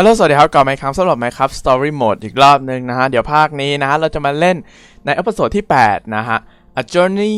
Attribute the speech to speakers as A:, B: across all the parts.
A: ฮัลโหลสวัสดีครับกลับมาครับสำหรับไมค์ครับสตอรี่โหมดอีกรอบหนึ่งนะฮะ เดี๋ยวภาคนี้นะฮะ เราจะมาเล่นในอพิโซดที่ 8 นะฮะ A Journey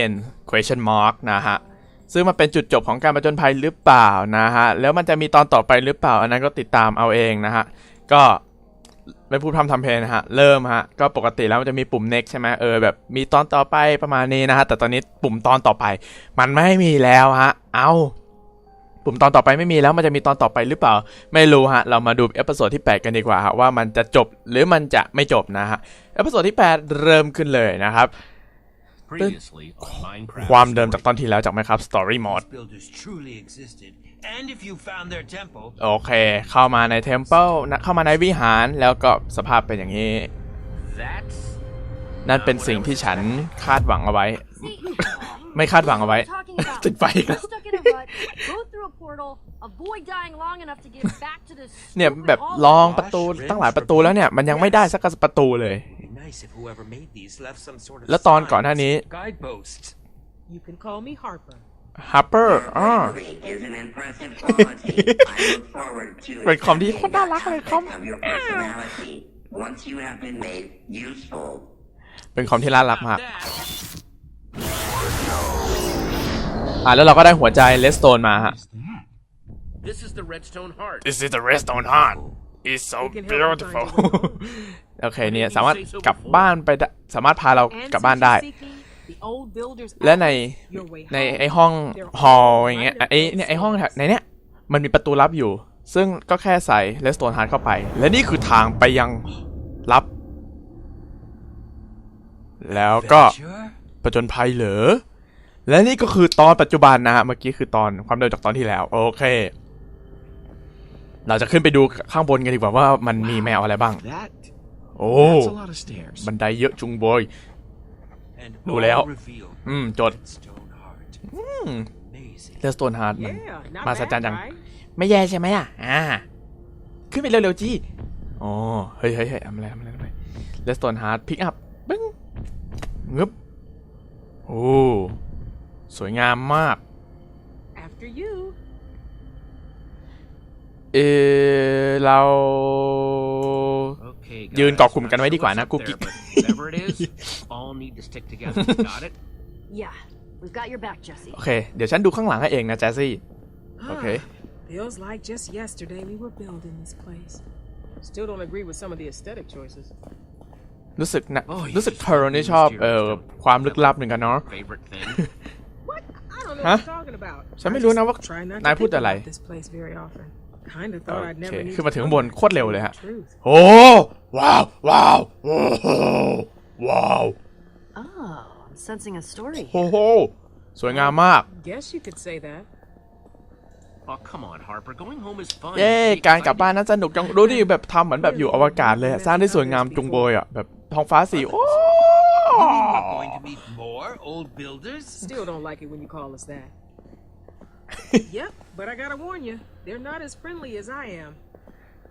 A: in Question Mark นะฮะซึ่งมันเป็นจุดจบของการประจนภัยหรือเปล่านะฮะ แล้วมันจะมีตอนต่อไปหรือเปล่า อันนั้นก็ติดตามเอาเองนะฮะ ก็ไม่พูดทำทำเพลงนะฮะ เริ่มฮะ ก็ปกติแล้วมันจะมีปุ่ม next ใช่ไหมเออแบบมีตอนต่อไปประมาณนี้นะฮะแต่ตอนนี้ปุ่มตอนต่อไปมันไม่มีแล้วฮะเอา้าปุ่มตอนต่อไปไม่มีแล้วมันจะมีตอนต่อไปหรือเปล่าไม่รู้ฮะเรามาดูเอพิโซดที่ 8 กันดีกว่าฮะว่ามันจะจบหรือมันจะไม่จบนะฮะเอพิโซดที่ 8เริ่มขึ้นเลยนะครับ ความเดิมจากตอนที่แล้วจากไหมครับ Story Mode โอเค เข้ามาใน Temple เข้ามาในวิหารแล้วก็สภาพเป็นอย่างนี้ นั่นเป็นสิ่งที่ฉันคาดหวังเอาไว้ ไม่คาดหวังเอาไว้ติดไฟเนี่ยแบบลองประตูตั้งหลายประตูแล้วเนี่ยมันยังไม่ได้สักประตูเลย แล้วตอนก่อนหน้านี้ฮาร์เปอร์ Harper. Harper อ่าเป็นคอมที่คนน่ารักเลยคอมเป็นคอมที่น่ารักมากอ่าแล้วเราก็ได้หัวใจเลสโตนมาฮะ This is the redstone heart. This is the redstone heart. It's so beautiful. โอเคเนี่ยสามารถกลับบ้านไปได้สามารถพาเรากลับบ้านได้ และในในไอห้องฮอลอย่างเงี้ยไอเนี่ยไอห้องในเนี้ยมันมีประตูลับอยู่ ซึ่งก็แค่ใส่เลสโตนฮาร์ดเข้าไป และนี่คือทางไปยังลับ แล้วก็ประจนภัยเหรอและนี่ก็คือตอนปัจจุบันนะฮะเมื่อกี้คือตอนความเร็วจากตอนที่แล้ว โอเค เราจะขึ้นไปดูข้างบนกันดีกว่าว่ามันมีแมวอะไรบ้างโอ้บันไดเยอะจุงบอยดูแล้วอืมจดเือด์สโตนฮาร์ดมันมาสัจจันจังไม่แย่ใช่ไหมอ่ะอ่าขึ้นไปเร็วๆจี้อ๋อเฮ้ยเฮ้ยเฮ้ยทำอะไรทำอะไรทำอะไรเดอร์สโตนฮาร์ดพิกอัพบึ้งเงืบโอ้สวยงามมาก After you เออเรายืนเกาะกลุ่มกันไว้ดีกว่านะกูกิ๊กโอเค เดี๋ยวฉันดูข้างหลังให้เองนะแจสซี่ โอเค Feels like just yesterday we were building this place. Still don't agree with some of the aesthetic choices. รู้สึกนะ รู้สึกเธอนี่ชอบเอ่อความลึกลับหนึ่งกันเนาะฮะฉันไม่รู้นะว่านายพูดอะไรโอเคขึ้นมาถึงบนโคตรเร็วเลยฮะโอ้ว้าว ว้าว โอ้ว้าวโอ้โห สวยงามมาก เย้การกลับบ้านน่าสนุกจัง ดูดิแบบทำเหมือนแบบอยู่อวกาศเลย สร้างได้สวยงามจุงโบยอ่ะแบบท้องฟ้าสีโอ้ not going to meet more old builders? Still don't like it when you call us that. yep, but I gotta warn you, they're not as friendly as I am.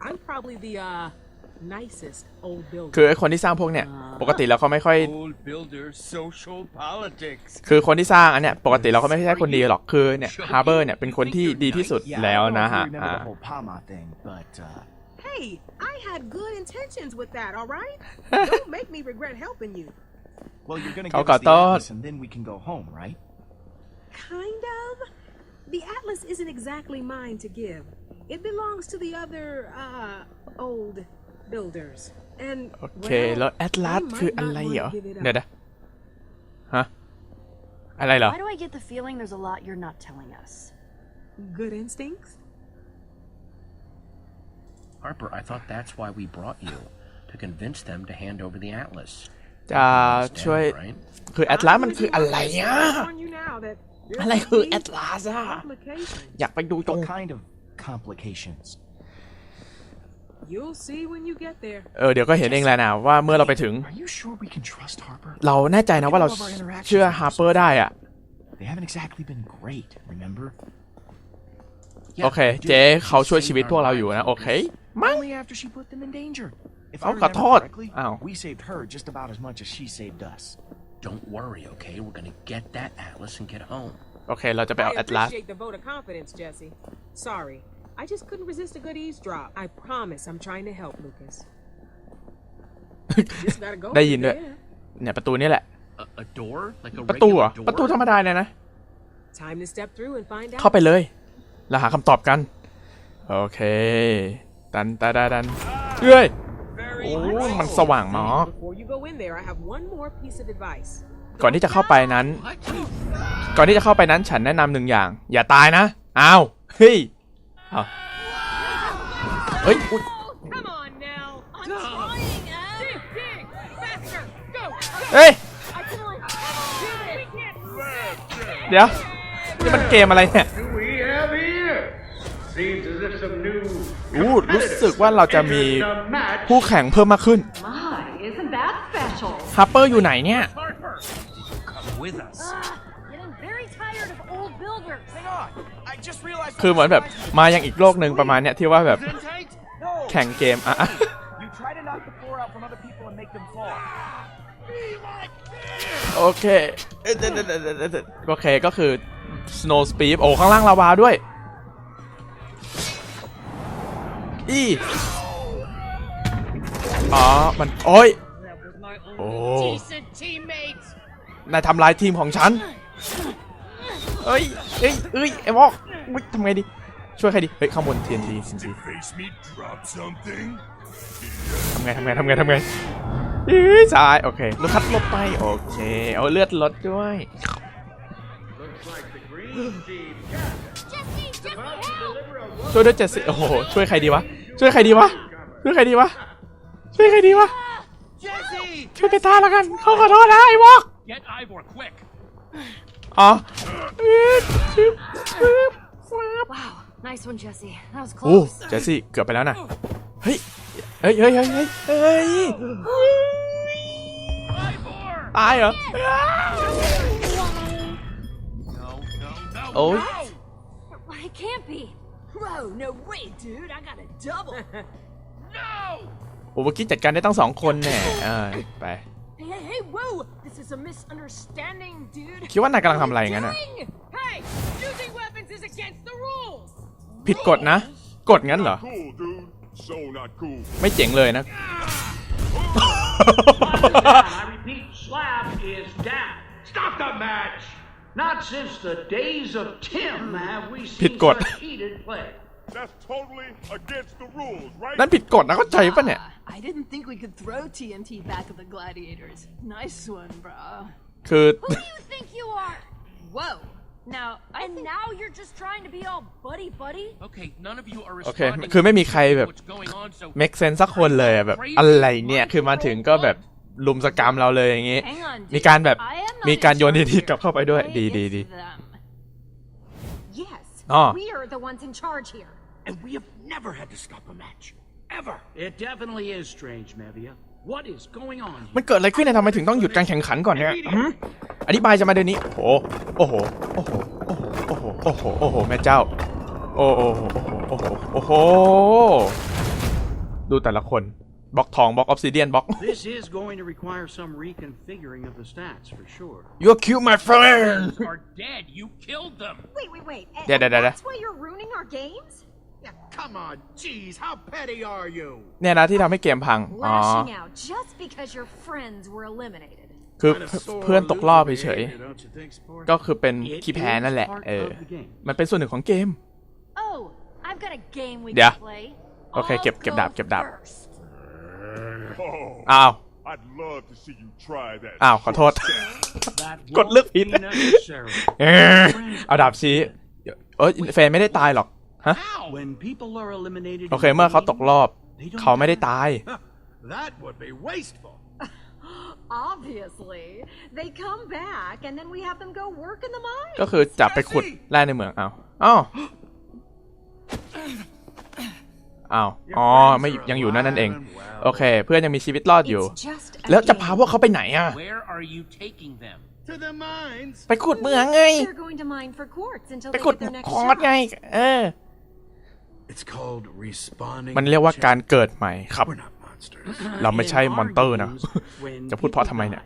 A: I'm probably the uh, nicest old builder. คือคนที่สร้างพวกเนี้ยปกติแล้วเขาไม่ค่อย Old builder social politics. คือคนที่สร้างอันเนี้ย ปกติเราก็ไม่ใช่คนดีหรอก คือเนี่ยฮาร์เบอร์เนี่ยเป็นคนที่ดีที่สุดแล้วนะฮะอ่า h e Hey, I had good intentions with that, all right? Don't make me regret helping you. Well, you're gonna give us the Atlas and then we can go home, right? Kind of. The Atlas isn't exactly mine to give. It belongs to the other, uh, old builders. And, โอเค well, แล้วแอตลาสคืออะไรเหรอเดี๋ยวนะฮะอะไรเหรอ Why do I get the feeling there's a lot you're not telling us? Good instincts? Harper, I thought that's why we brought you. To convince them to hand over the Atlas. จะช่วยคือแอตลาสมันคืออะไรอ่ะอะไรคือแอตลาสอ่ะอยากไปดูตรงเออเดี๋ยวก็เห็นเองแหละนะว่าเมื่อเราไปถึง เราแน่ใจนะว่าเราเชื่อฮาร์เปอร์ได้อะโอเคเจ๊เขาช่วยชีวิตพวกเราอยู่นะโอเคมั้ง If I เอ้าขอ remember โทษ correctly, อ้าว we saved her just about as much as she saved us. Don't worry, okay? We're gonna get that Atlas and get home. โอเคเราจะไปเอา I แอตลาส appreciate the vote of confidence, Jesse. Sorry, I just couldn't resist a good eavesdrop. I promise I'm trying to help Lucas. Just gotta go. ได้ยิน through ด้วย there. เนี่ยประตูนี่แหละ A, a door? Like a ประตูเหร regular อ่ะ door? ประตูธรรมดาเนี่ยนะ Time to step through and find เข้า out. ไปเลย แล้วหาคำตอบกันโอเคตันตาดาดันเอ้ยโอ้มันสว่างนมอก่อนที่จะเข้าไปนั้น ก่อนที่จะเข้าไปนั้นฉันแนะนำหนึ่งอย่าง อย่าตายนะ อ้าวเฮ้ยเฮ้ยเฮ้ยเดี๋ยวนี่มันเกมอะไรเนี่ยอู้รู้สึกว่าเราจะมีผู้แข่งเพิ่มมากขึ้นฮัปเปอร์อยู่ไหนเนี่ย คือเหมือนแบบมายังอีกโลกหนึ่งประมาณเนี้ยที่ว่าแบบแข่งเกม อ่ะโอเคโอเค ก็คือ Snow Speed โอ้ ข้างล่างลาวาด้วยอีอ๋อมันโอ้ย โอ้ นายทำลายทีมของฉันเอ้ย เอ้ยเอ้ยไอ้บอกทำไงดีช่วยใครดีเฮ้ย ข้างบนเทียนิีทำไงทำไงทำไงทำไงยื้สาย โอเคลดคัดลดไป โอเค เอาเลือดลดด้วยช่วยด้วยเจ็ดสิโอ้โหช่วยใครดีวะ ช่วยใครดีวะ ช่วยใครดีวะ ช่วยใครดีวะช่วยเปตาละกันเขาขอโทษนะ ไอ้วอกอโอ้เจสซี่เกือบไปแล้วนะเฮ้ยเฮ้ยเฮ้ยเฮ้ยเฮ้ยตายเหรอโอ้ย Whoa, no way, dude. I got a double. no! โอ้เมื่อกี้จัดการได้ตั้งสองคนแน่เออไป Hey, hey, hey, whoa! This is a misunderstanding, dude. คิดว่านายกำลังทำอะไรอย่างนั้นอ่ะ Ding! Hey, using weapons is against the rules. ผิดกฎนะกฎงั้นเหรอ Cool, dude. So not cool. ไม่เจ๋งเลยนะ Slab is down. I repeat, Slab is down. Stop the match! Not since the days of Tim have we seen ผิดกฎ such heated play. That's totally against the rules, right? นั่นผิดกฎนะเข้าใจปะเนี่ย Ah, I didn't think we could throw TNT back at the gladiators. Nice one, brah. คือ Who do you think you are? Whoa. Now, I And think now you're just trying to be all buddy buddy? Okay, none of you are โอเค responding คือไม่มีใครแบบ what's going on, so เม e เซนสักคนเลยอะแบบอะไรเนี่ย คือมาถึงก็แบบลุมสกรรมเราเลยอย่างงี้ มีการแบบ มีการโยนดีๆกลับเข้าไปด้วย ดีดีดีอ๋อมันเกิดอะไรขึ้นเนี่ยทำไมถึงต้องหยุดการแข่งขันก่อนเนี่ยอธิบายจะมาเดี๋ยวนี้โอ้โอ้โห โอ้โห โอ้โห โอ้โห โอ้โห โอ้โห แม่เจ้า โอ้โหโอ้โห โอ้โห โอ้โห ดูแต่ละคนบล็อกทองบล็อกออฟซิเดียนบล็อก This is going to require some reconfiguring of the stats for sure. you kill e d my friend are dead. You killed them. Wait, wait, wait. y e a h y e a h y e a h That's why you're ruining our games? Yeah, come on, jeez, how petty are you? เนี่ยนะที่ทำให้เกมพังอ๋อ out just because your friends were eliminated. คือเพื่อนตกรอบเฉยก็คือเป็นขี้แพ้นั่นแหละเออมันเป็นส่วนหนึ่งของเกมเดี๋ยวโอเคเก็บเก็บดาบเก็บดาบอ้าวอ้าวขอโทษกดเลือกพินเอาดาบชี้เอ้ยฟนไม่ได้ตายหรอกฮะโอเคเมื่อเขาตกรอบเขาไม่ได้ตาย ก็คือจับไปขุดแร่ในเมืองเอาอ้าวอ้าว อ๋อไม่ยังอยู่นั่นนั่นเอง โอเค เพื่อนยังมีชีวิตรอดอยู่ แล้วจะพาพวกเขาไปไหนอ่ะไปขุดเมืองไง ไปขุดคอร์ดไง เออ มันเรียกว่าการเกิดใหม่ครับ เราไม่ใช่มอนเตอร์นะ จะพูดเพราะทำไมเนี่ย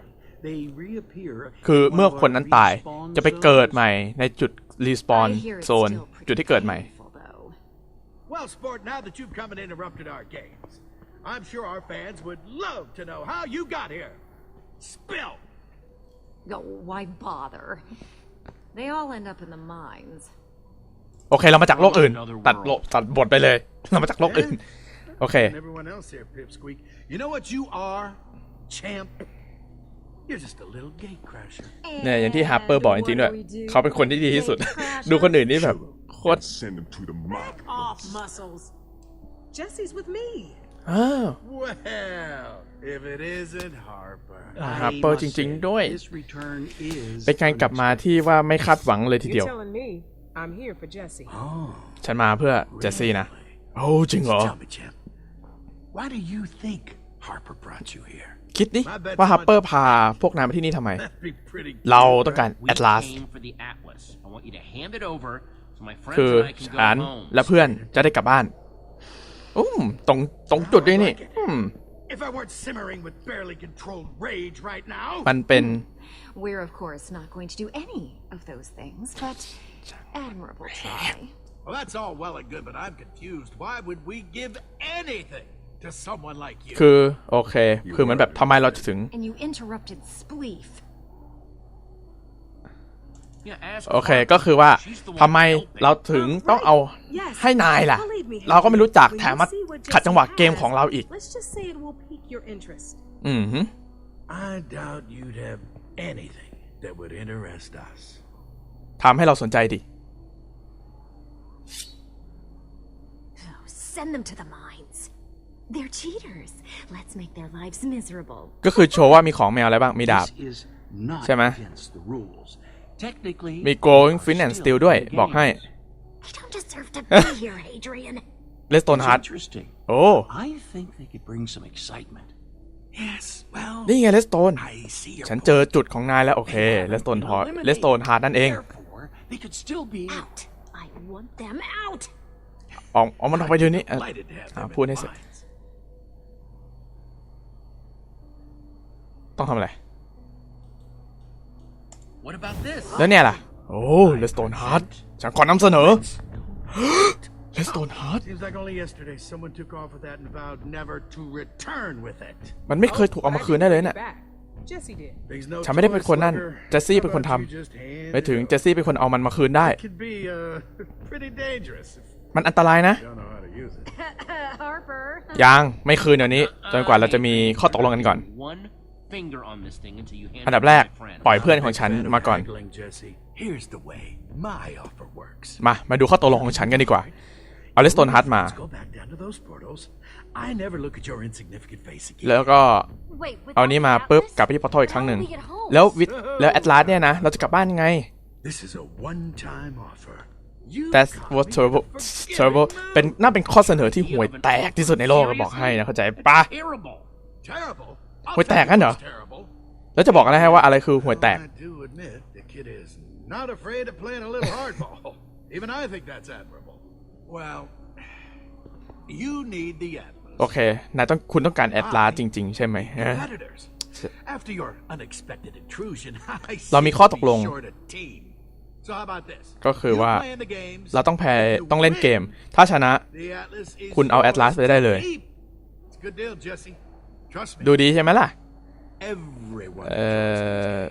A: คือเมื่อคนนั้นตายจะไปเกิดใหม่ในจุดรีสปอนโซนจุดที่เกิดใหม่ Well, sport, now that you've come and interrupted our games, I'm sure our fans would love to know how you got here. Spill! Oh, why bother? They all end up in the mines. Okay, เรามาจากโลกอื่นเรามาจากโลกอื่น Okay. And everyone else here, Pipsqueak. You know what you are, champ? You're just a little gate crasher. เนี่ยอย่างที่ฮาร์เปอร์บอกจริงๆด้วยเขาเป็นคนที่ดีที่สุดดูคนอื่นนี่แบบ โคตร Send him to the mob. Off muscles. Jesse's with me. อ้าว Well, if it isn't Harper. อ่า I Harper must จริงๆ say, ด้วย This return is เป็นการกลับมาที่ว่าไม่คาดหวังเลยทีเดีย You're ว telling me I'm here for Jesse. ฉันมาเพื่อเจสซี่นะโอ้จริงเหรอ Tell me, Jim. Why do you think Harper brought you here? คิดดิว่าฮัปเปอร์พาพวกนายมาที่นี่ทำไม That'd be pretty. เราต้องการ We แอตลาส came for the Atlas. I want you to hand it over คือฉันและเพื่อนจะได้กลับบ้านอุ้มตรงตรงจุดนี้นี่ r i g มันเป็น things, well, well good, คือโอเค คือมันแบบทำไมเราจะถึง And you interrupted โอเค ก็คือว่า ทำไมเราถึงต้องเอาให้นายล่ะ เราก็ไม่รู้จัก แถมมาขัดจังหวะเกมของเราอีก อืม I d o ทำให้เราสนใจดิก็คือโชว์ว่ามีของแมวอะไรบ้าง มีดาบ ใช่ไหมมี growing fin and steel ด้วยบอกให้ Leston Hart โอ้นี่ไง Leston ฉันเจอจุดของนายแล้วโอเค Leston Hart Leston Hart นั่นเองออกมันออกไปเดี๋ยวนี้พูดให้เสร็จต้องทำอะไรแล้วเนี่ยล่ะ โอ้เลสโตนฮาร์ดฉันขอนำเสนอเลสโตนฮาร์ดมันไม่เคยถูกเอามาคืนได้เลยเนี่ยฉันไม่ได้เป็นคนนั่นเจสซี่เป็นคนทำไปถึงเจสซี่เป็นคนเอามันมาคืนได้ มันอันตรายนะยังไม่คืนเดี๋ยวนี้ จนกว่าเราจะมีข้อตกลงกันก่อนอันดับแรกปล่อยเพื่อนของฉันมาก่อน มามาดูข้อตกลงของฉันกันดีกว่าเอาเลสโตนฮัทมาแล้วก็เอานี้มาปุ๊บกลับไปที่พอทอยอีกครั้งหนึ่งแล้ววิแล้วแอตลาสเนี่ยนะเราจะกลับบ้านไง That was terrible terrible เป็นน่าเป็นข้อเสนอที่ห่วยแตกที่สุดในโลกบอกให้นะเข้าใจปะหวยแตกนั่นเหรอแล้วจะบอกกันใหะว่าอะไรคือหวยแตกโอเคนายต้องคุณต้องการแอตลาจริง ๆ ใช่ไหม เรามีข้อตกลง ก็คือว่าเราต้องแพ้ต้องเล่นเกม ถ้าชนะคุณเอาแอตลาสไปได้เลยดูดีใช่ไหมล่ะเอ่อ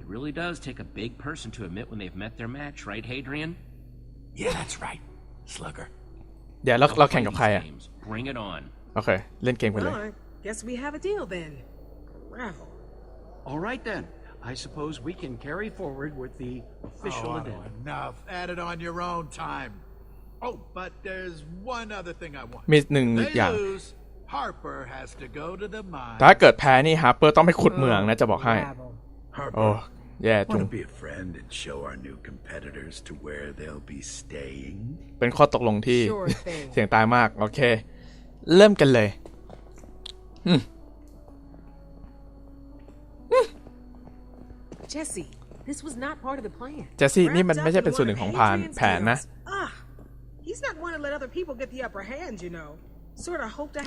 A: It really does take a big person to admit when they've met their match, right, Hadrian? Yeah, that's right, Slugger. เดี๋ยวเราเราแข่งกับใครอ่ะ Games. Bring it on. โอเคเล่นเกมกันเลย Well, I guess we have a deal then. Bravo. All right then. I suppose we can carry forward with the official oh, addendum. Enough. Add it on your own time. Oh, but there's one other thing I want. มีหนึ่งถ้าเกิดแพ้นี่ฮาร์เปอร์ต้องไปขุดเมืองนะจะบอกให้โอ้แย่จุงเป็นข้อตกลงที่เสียงตายมากโอเค เริ่มกันเลยเจสซี่นี่มันไม่ใช่เป็นส่วนหนึ่งของแผนนะ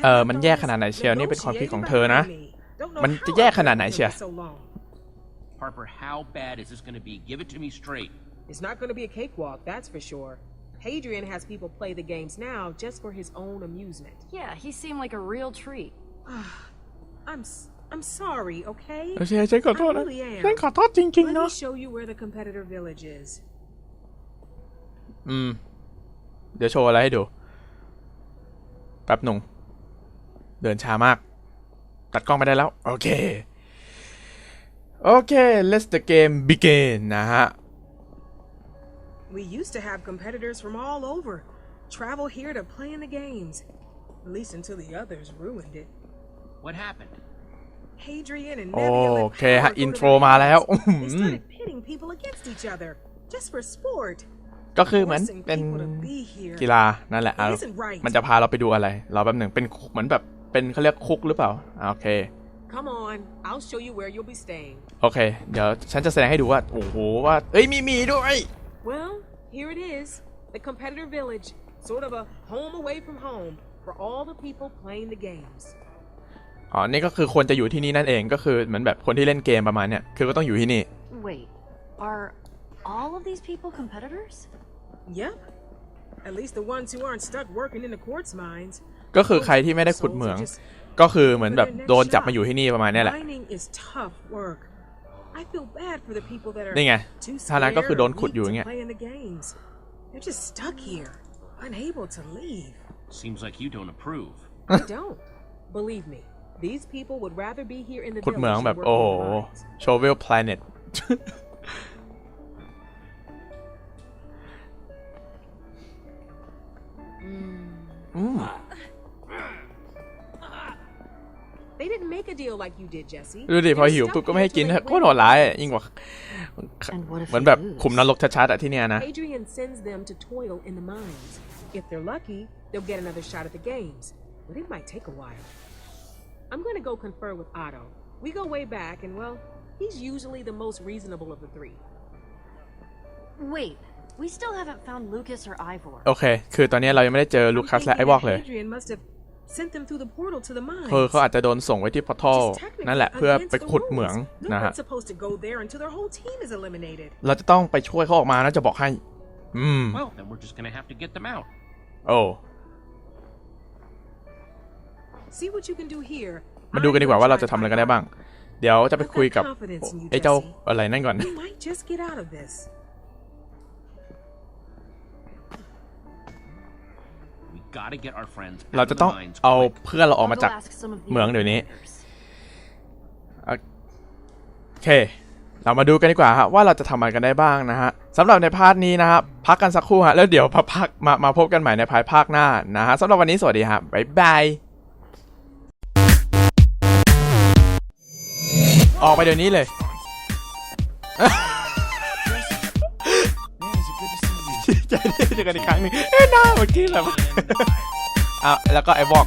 A: เออมันแย่ขนาดไหนเชียวนี่เป็นความผิดของเธอนะมันจะแย่ขนาดไหนเชียว Harper, how bad is this going to be? Give it to me straight. It's not going to be a cakewalk, that's for sure. Hadrian has people play the games now just for his own amusement. Yeah, he seemed like a real treat. I'm I'm sorry, okay? I really am. Let me show you where the competitor village is. อืมเดี๋ยวโชว์อะไรให้ดูป๊บหนึ่งเดินช้ามากตัดกล้องไปได้แล้วโอเคโอเค let's the game begin นะฮะ We used to have competitors from all over travel here to play in the games, at least until the others ruined it. What happened? Hadrian and Nevia โอเคฮะอินโทรมาแล้ว they hmm. started pitting people against each other just for sport. ก็คือเหมือนเป็นกีฬานั่นแหละอามันจะพาเราไปดูอะไร เราแบบหนึ่งเป็นเหมือนแบบเป็นเขาเรียกคุกหรือเปล่า โอเค โอเค เดี๋ยว ฉันจะแสดงให้ดูว่า โอ้โห ว่าเอ้ย มี มี ด้วย Well here it is the competitor village sort of a home away from home for all the people playing the games อ๋อ นี่ก็คือคนจะอยู่ที่นี่นั่นเอง ก็คือเหมือนแบบคนที่เล่นเกมประมาณเนี้ย คือก็ต้องอยู่ที่นี่ Wait are all of these people competitors? Yep. At least the ones who aren't stuck working in the quartz mines. ก็คือใครที่ไม่ได้ขุดเหมือง is tough work. I feel bad for the people that are นี่ไงฐานะก็คือโดนขุดอยู่อย่างเงี้ย the games. They're just stuck here, unable to leave. Seems like you don't approve. I don't. Believe me, these people would rather be here in the ขุดเหมืองแบบโอ้โห oh, Shovel Planet Mm. They didn't make a deal like you did, Jesse. ดูดิพอหิวปุ๊บก็ไม่ให้กินโคตรโหดร้ายอะยิ่งกว่าเหมือนแบบขุมนรกชัดๆอะที่เนี่ยนะ Adrian sends them to toil in the mines. If they're lucky, they'll get another shot at the games, but it might take a while. I'm gonna go confer with Otto. We go way back, and well, he's usually the most reasonable of the three. Wait, โอเค คือตอนนี้เรายังไม่ได้เจอลูคัสและไอวอกเลยเขาอาจจะโดนส่งไว้ที่พอร์ทัลนั่นแหละเพื่อไปขุดเหมืองนะฮะ เราจะต้องไปช่วยเขาออกมานะจะบอกให้ อืมโอ้ e e w มาดูกันดีกว่าว่าเราจะทำอะไรกันได้บ้าง เดี๋ยวจะไปคุยกับไอเจ้าอะไรนั่นก่อนเราจะต้องเอาเพื่อนเราออกมาจากเมืองเดี๋ยวนี้โอเคเรามาดูกันดีกว่าฮะว่าเราจะทำอะไรกันได้บ้างนะฮะสำหรับในพาร์ทนี้นะครับพักกันสักครู่ฮะแล้วเดี๋ยวพักมามาพบกันใหม่ในภายภาคหน้านะฮะสำหรับวันนี้สวัสดีครับบ๊ายบายออกไปเดี๋ยวนี้เลยจอกันอีกครั้งหนึงเอ้ยหน้าเหมือนกี้แหละอ่ะแล้วก็ไอ้บอก